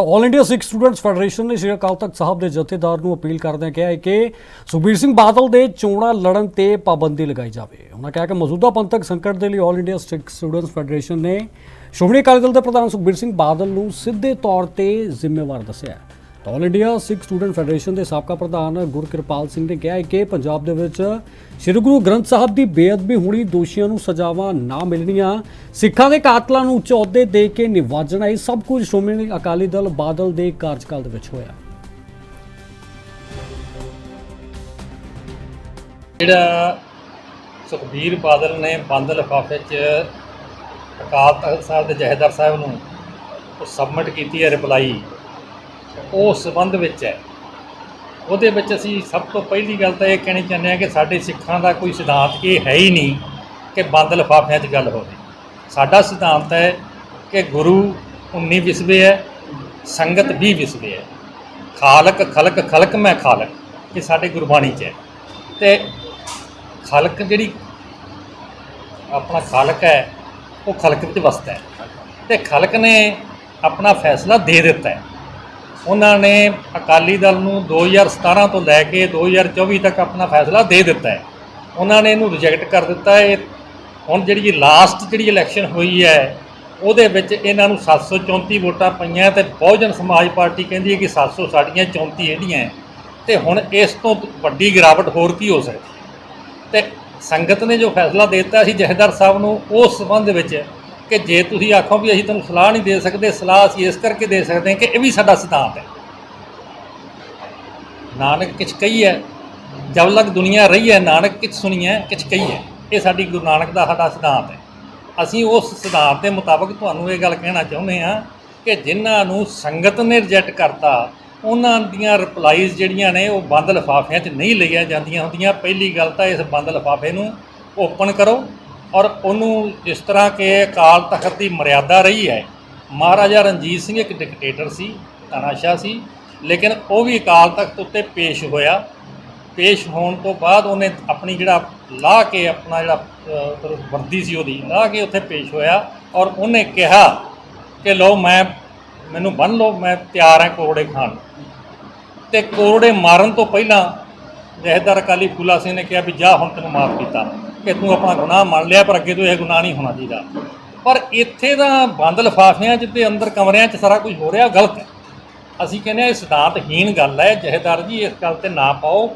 All India Sikh Students Federation ਨੇ ਸ਼੍ਰੀ ਅਕਾਲ ਤਖਤ ਸਾਹਿਬ ਦੇ ਜਥੇਦਾਰ ਨੂੰ ਅਪੀਲ ਕਰਦਿਆਂ ਕਿਹਾ ਹੈ ਕਿ ਸੁਖਬੀਰ ਸਿੰਘ ਬਾਦਲ ਦੇ ਚੋਣਾਂ ਲੜਨ ਤੇ ਪਾਬੰਦੀ ਲਗਾਈ ਜਾਵੇ। ਉਹਨਾਂ ਕਿਹਾ ਕਿ ਮੌਜੂਦਾ ਪੰਥਕ ਸੰਕਟ ਦੇ ਲਈ All India Sikh Students Federation ਨੇ ਸ਼੍ਰੋਮਣੀ ਅਕਾਲੀ ਦਲ ਦੇ ਪ੍ਰਧਾਨ ਸੁਖਬੀਰ ਸਿੰਘ ਬਾਦਲ ਨੂੰ ਸਿੱਧੇ ਤੌਰ ਤੇ ਜ਼ਿੰਮੇਵਾਰ ਦੱਸਿਆ ਹੈ। All India Sikh Student Federation ਦੇ ਸਾਬਕਾ ਪ੍ਰਧਾਨ ਗੁਰਕਿਰਪਾਲ ਸਿੰਘ ਨੇ ਕਿਹਾ ਹੈ ਕਿ ਪੰਜਾਬ ਦੇ ਵਿੱਚ ਸ੍ਰੀ ਗੁਰੂ ਗ੍ਰੰਥ ਸਾਹਿਬ ਦੀ ਬੇਅਦਬੀ ਹੋਣੀ ਦੋਸ਼ੀਆਂ ਨੂੰ ਸਜ਼ਾਵਾਂ ਨਾ ਮਿਲਣੀਆਂ, ਸਿੱਖਾਂ ਦੇ ਕਾਤਲਾਂ ਨੂੰ ਉੱਚ ਅਹੁਦੇ ਦੇ ਕੇ ਨਿਵਾਜਣਾ, ਇਹ ਸਭ ਕੁਝ ਸ਼੍ਰੋਮਣੀ ਅਕਾਲੀ ਦਲ ਬਾਦਲ ਦੇ ਕਾਰਜਕਾਲ ਦੇ ਵਿੱਚ ਹੋਇਆ। ਜਿਹੜਾ ਸੁਖਬੀਰ ਬਾਦਲ ਨੇ ਬੰਦ ਲਿਫਾਫੇ 'ਚ ਅਕਾਲ ਤਖਤ ਸਾਹਿਬ ਦੇ ਜਹੇਦਾਰ ਸਾਹਿਬ ਨੂੰ ਉਹ ਸਬਮਿਟ ਕੀਤੀ ਹੈ ਰਿਪਲਾਈ ਉਹ ਸਬੰਧ ਵਿੱਚ ਹੈ। ਉਹਦੇ ਵਿੱਚ ਅਸੀਂ ਸਭ ਤੋਂ ਪਹਿਲੀ ਗੱਲ ਤਾਂ ਇਹ ਕਹਿਣੀ ਚਾਹੁੰਦੇ ਹਾਂ ਕਿ ਸਾਡੇ ਸਿੱਖਾਂ ਦਾ ਕੋਈ ਸਿਧਾਂਤ ਇਹ ਹੈ ਹੀ ਨਹੀਂ ਕਿ ਬੰਦ ਲਿਫਾਫਿਆਂ 'ਚ ਗੱਲ ਹੋਵੇ। ਸਾਡਾ ਸਿਧਾਂਤ ਹੈ ਕਿ ਗੁਰੂ 19 ਵਿਸਵੇ ਹੈ, ਸੰਗਤ 20 ਵਿਸਵੇ ਹੈ। ਖਾਲਕ, ਖਲਕ ਖਲਕ ਮੈਂ ਖਾਲਕ, ਇਹ ਸਾਡੇ ਗੁਰਬਾਣੀ 'ਚ ਹੈ। ਤੇ ਖਲਕ ਜਿਹੜੀ ਆਪਣਾ ਖਾਲਕ ਹੈ, ਉਹ ਖਲਕ ਵਿੱਚ ਵਸਦਾ ਹੈ। ਤੇ ਖਲਕ ਨੇ ਆਪਣਾ ਫੈਸਲਾ ਦੇ ਦਿੱਤਾ ਹੈ। ਉਹਨਾਂ ਨੇ ਅਕਾਲੀ ਦਲ ਨੂੰ 2017 ਤੋਂ ਲੈ ਕੇ 2024 ਤੱਕ ਆਪਣਾ ਫੈਸਲਾ ਦੇ ਦਿੱਤਾ ਹੈ। ਉਹਨਾਂ ਨੇ ਇਹਨੂੰ ਰਿਜੈਕਟ ਕਰ ਦਿੱਤਾ ਹੈ। ਹੁਣ ਜਿਹੜੀ ਲਾਸਟ ਜਿਹੜੀ ਇਲੈਕਸ਼ਨ ਹੋਈ ਹੈ, ਉਹਦੇ ਵਿੱਚ ਇਹਨਾਂ ਨੂੰ 734 ਵੋਟਾਂ ਪਈਆਂ ਤੇ ਬਹੁਜਨ ਸਮਾਜ ਪਾਰਟੀ ਕਹਿੰਦੀ ਹੈ ਕਿ 700 ਸਾਡੀਆਂ 34 ਇਹਦੀਆਂ ਹੈ, ਤੇ ਹੁਣ ਇਸ ਤੋਂ ਵੱਡੀ ਗਿਰਾਵਟ ਹੋਰ ਕੀ ਹੋ ਸਕਦੀ ਤੇ ਸੰਗਤ ਨੇ ਜੋ ਫੈਸਲਾ ਦੇ ਦਿੱਤਾ ਸੀ ਜਹੇਦਾਰ ਸਾਹਿਬ ਨੂੰ, ਉਸ ਸੰਬੰਧ ਵਿੱਚ ਕਿ ਜੇ ਤੁਸੀਂ ਆਖੋ ਵੀ ਅਸੀਂ ਤੁਹਾਨੂੰ ਸਲਾਹ ਨਹੀਂ ਦੇ ਸਕਦੇ, ਸਲਾਹ ਅਸੀਂ ਇਸ ਕਰਕੇ ਦੇ ਸਕਦੇ ਹਾਂ ਕਿ ਇਹ ਵੀ ਸਾਡਾ ਸਿਧਾਂਤ ਹੈ। ਨਾਨਕ ਕਿਛ ਕਹੀ ਹੈ, ਜਬ ਲਗ ਦੁਨੀਆ ਰਹੀ ਹੈ, ਨਾਨਕ ਕਿਛ ਸੁਣੀ ਹੈ ਕਿਛ ਕਹੀ ਹੈ। ਇਹ ਸਾਡੀ ਗੁਰੂ ਨਾਨਕ ਦਾ ਸਾਡਾ ਸਿਧਾਂਤ ਹੈ। ਅਸੀਂ ਉਸ ਸਿਧਾਂਤ ਦੇ ਮੁਤਾਬਕ ਤੁਹਾਨੂੰ ਇਹ ਗੱਲ ਕਹਿਣਾ ਚਾਹੁੰਦੇ ਹਾਂ ਕਿ ਜਿਨ੍ਹਾਂ ਨੂੰ ਸੰਗਤ ਨੇ ਰਿਜੈਕਟ ਕਰਤਾ, ਉਹਨਾਂ ਦੀਆਂ ਰਿਪਲਾਈਜ਼ ਜਿਹੜੀਆਂ ਨੇ ਉਹ ਬੰਦ ਲਿਫਾਫਿਆਂ 'ਚ ਨਹੀਂ ਲਈਆਂ ਜਾਂਦੀਆਂ ਹੁੰਦੀਆਂ। ਪਹਿਲੀ ਗੱਲ ਤਾਂ ਇਸ ਬੰਦ ਲਿਫਾਫੇ ਨੂੰ ਓਪਨ ਕਰੋ ਔਰ ਉਹਨੂੰ ਜਿਸ ਤਰ੍ਹਾਂ ਕਿ ਅਕਾਲ ਤਖਤ ਦੀ ਮਰਿਆਦਾ ਰਹੀ ਹੈ, ਮਹਾਰਾਜਾ ਰਣਜੀਤ ਸਿੰਘ ਇੱਕ ਡਿਕਟੇਟਰ ਸੀ, ਤਾਨਾਸ਼ਾਹ ਸੀ, ਲੇਕਿਨ ਉਹ ਵੀ ਅਕਾਲ ਤਖਤ ਉੱਤੇ ਪੇਸ਼ ਹੋਇਆ ਪੇਸ਼ ਹੋਣ ਤੋਂ ਬਾਅਦ ਉਹਨੇ ਆਪਣੀ ਜਿਹੜਾ ਲਾਹ ਕੇ ਆਪਣਾ ਜਿਹੜਾ ਵਰਦੀ ਸੀ ਉਹਦੀ, ਲਾਹ ਕੇ ਉੱਥੇ ਪੇਸ਼ ਹੋਇਆ ਔਰ ਉਹਨੇ ਕਿਹਾ ਕਿ ਲਓ ਮੈਂ, ਮੈਨੂੰ ਬੰਨ ਲਓ, ਮੈਂ ਤਿਆਰ ਹਾਂ ਕੋੜੇ ਖਾਣ ਨੂੰ। ਤੇ ਕੋਰੜੇ ਮਾਰਨ ਤੋਂ ਪਹਿਲਾਂ ਜਹੇਦਾਰ ਅਕਾਲੀ ਫੂਲਾ ਸਿੰਘ ਨੇ ਕਿਹਾ ਵੀ ਜਾ ਹੁਣ ਤੈਨੂੰ ਮਾਫ ਕੀਤਾ ਕਿ ਤੂੰ ਆਪਣਾ ਗੁਨਾਹ ਮੰਨ ਲਿਆ, ਪਰ ਅੱਗੇ ਤੋਂ ਇਹ ਗੁਨਾਹ ਨਹੀਂ ਹੋਣਾ ਚਾਹੀਦਾ। ਪਰ ਇੱਥੇ ਤਾਂ ਬੰਦ ਲਿਫਾਫਿਆਂ 'ਚ ਤੇ ਅੰਦਰ ਕਮਰਿਆਂ 'ਚ ਸਾਰਾ ਕੁਝ ਹੋ ਰਿਹਾ, ਗਲਤ ਹੈ। ਅਸੀਂ ਕਹਿੰਦੇ ਹਾਂ ਇਹ ਸਿਧਾਂਤਹੀਣ ਗੱਲ ਹੈ। ਜਹੇਦਾਰ ਜੀ, ਇਸ ਗੱਲ ਤੇ ਨਾ ਪਾਓ।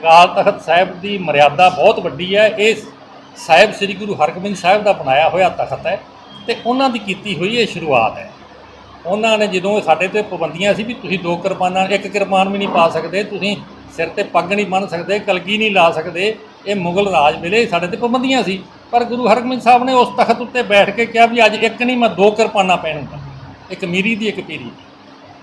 ਅਕਾਲ ਤਖਤ ਸਾਹਿਬ ਦੀ ਮਰਿਆਦਾ ਬਹੁਤ ਵੱਡੀ ਹੈ। ਇਹ ਸਾਹਿਬ ਸ੍ਰੀ ਗੁਰੂ ਹਰਗੋਬਿੰਦ ਸਾਹਿਬ ਦਾ ਬਣਾਇਆ ਹੋਇਆ ਤਖਤ ਹੈ ਤੇ ਉਹਨਾਂ ਦੀ ਕੀਤੀ ਹੋਈ ਇਹ ਸ਼ੁਰੂਆਤ ਹੈ। ਉਹਨਾਂ ਨੇ ਜਦੋਂ ਸਾਡੇ ਤੇ ਪਾਬੰਦੀਆਂ ਸੀ ਵੀ ਤੁਸੀਂ ਦੋ ਕਿਰਪਾਨਾਂ, ਇੱਕ ਕਿਰਪਾਨ ਵੀ ਨਹੀਂ ਪਾ ਸਕਦੇ, ਤੁਸੀਂ ਸਿਰ ਤੇ ਪੱਗ ਨਹੀਂ ਬੰਨ੍ਹ ਸਕਦੇ, ਕਲਗੀ ਨਹੀਂ ਲਾ ਸਕਦੇ ਇਹ ਮੁਗਲ ਰਾਜ ਵੇਲੇ ਸਾਡੇ ਤੇ ਪਾਬੰਦੀਆਂ ਸੀ। ਪਰ ਗੁਰੂ ਹਰਗੋਬਿੰਦ ਸਾਹਿਬ ਨੇ ਉਸ ਤਖਤ ਉੱਤੇ ਬੈਠ ਕੇ ਕਿਹਾ ਵੀ ਅੱਜ ਇੱਕ ਨਹੀਂ, ਮੈਂ ਦੋ ਕਿਰਪਾਨਾਂ ਪਹਿਨੂੰਗਾ ਇੱਕ ਮੀਰੀ ਦੀ, ਇੱਕ ਪੀਰੀ ਦੀ।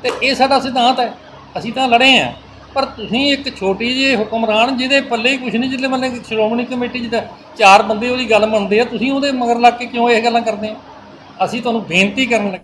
ਤੇ ਇਹ ਸਾਡਾ ਸਿਧਾਂਤ ਹੈ। ਅਸੀਂ ਤਾਂ ਲੜੇ ਆ ਪਰ ਤੁਸੀਂ ਇੱਕ ਛੋਟੀ ਜਿਹੀ ਹੁਕਮਰਾਨ ਜਿਹਦੇ ਪੱਲੇ ਹੀ ਕੁਝ ਨਹੀਂ, ਜਿਹਦੇ ਮਤਲਬ ਸ਼੍ਰੋਮਣੀ ਕਮੇਟੀ ਜਿਹਦਾ ਚਾਰ ਬੰਦੇ ਉਹਦੀ ਗੱਲ ਮੰਨਦੇ ਆ, ਤੁਸੀਂ ਉਹਦੇ ਮਗਰ ਲੱਗ ਕੇ ਕਿਉਂ ਇਹ ਗੱਲਾਂ ਕਰਦੇ ਆ ਅਸੀਂ ਤੁਹਾਨੂੰ ਬੇਨਤੀ ਕਰਨ ਲੱਗੇ